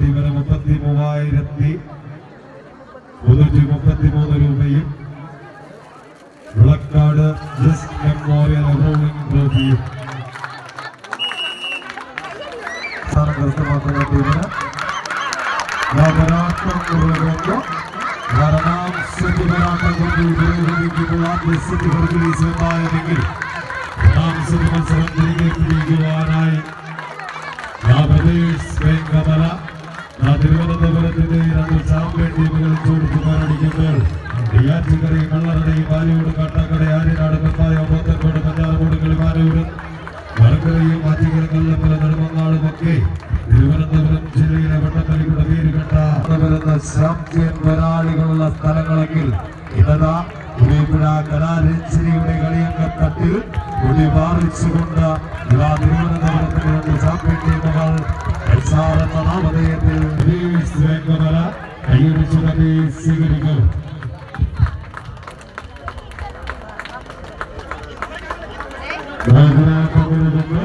ടീമിന് മുപ്പത്തി മൂവായിരത്തി മുന്നൂറ്റി മുപ്പത്തി മൂന്ന് രൂപയും വിളക്കാട് ജസ്റ്റ് മെമ്മോറിയൽ റൂമിംഗ് ട്രോഫിയും സ്ഥാനം കരസ്ഥമാക്കുന്ന ടീമിന് നവരാത്രം മുഴുവൻ ഭരണം സിറ്റി പോരാട്ടം കൊണ്ട് പുരോഗമിക്കുമ്പോൾ ആദ്യ സിറ്റി ഹെർക്കുലീസ് എന്തായെങ്കിൽ ഒന്നാം സിറ്റി മത്സരം തിരികെ പിടിക്കുവാനായി. തിരുവനന്തപുരത്തിന്റെ ചാമ്പ്യൻ ടീമുകൾ ചോദിച്ചു പോരടിക്കുമ്പോൾ നെയ്യാറ്റിൻകരയും കള്ളറടയും പാലിയോട് കാട്ടാക്കട ആര്യനാട് പെട്ടായ പോത്തക്കോട് പഞ്ചാലമൂട് കിളിമാനൂരും വടക്കരയും മാറ്റിക്കര കല്ലപ്പല നെടുമങ്ങാടും ഒക്കെ തിരുവനന്തപുരം ജില്ലയിലെ വട്ടപ്പലിയുടെ പേര് കേട്ട വരുന്ന ചാമ്പ്യൻ പോരാളികളുള്ള സ്ഥലങ്ങളെങ്കിൽ ഇതാ ഉടിപ്പുഴ കലാരഞ്ജനിയുടെ കളിയങ്കത്തട്ടിൽ കുടി പാറിച്ചുകൊണ്ട് ഇതാ തിരുവനന്തപുരത്തിന് രണ്ട് ചാമ്പ്യൻ ടീമുകൾ ഗ്രീസ് വെങ്കമല കൈയടിച്ചു തന്നെ സ്വീകരിക്കും മേഖലാ കമ്മിറ്റിക്ക്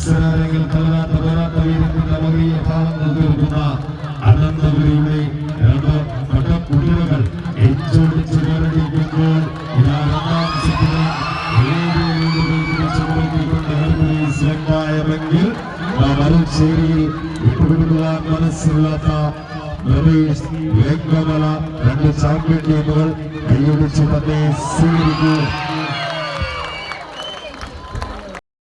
മത്സരരംഗിൽ കലരാത്ത പോരാട്ട വീരത്തിന്റെ വലിയ ഭാവങ്ങൾ തീർക്കുന്ന അനന്തപുരിയുടെ രണ്ട് പട്ടക്കുട്ടികൾ എഞ്ചോടിച്ച് പോരടിക്കുമ്പോൾ ഇതാ രണ്ടാം സെറ്റിലെ ായമെങ്കിൽ വരൾച്ചേരിയിൽ വിട്ടുകൊടുക്കുവാൻ മനസ്സില്ലാത്ത പ്രദേശ് വേങ്കമല രണ്ട് ചാമ്പ്യൻ ടീമുകൾ കൈയടിച്ച് തന്നെ സ്വീകരിക്കും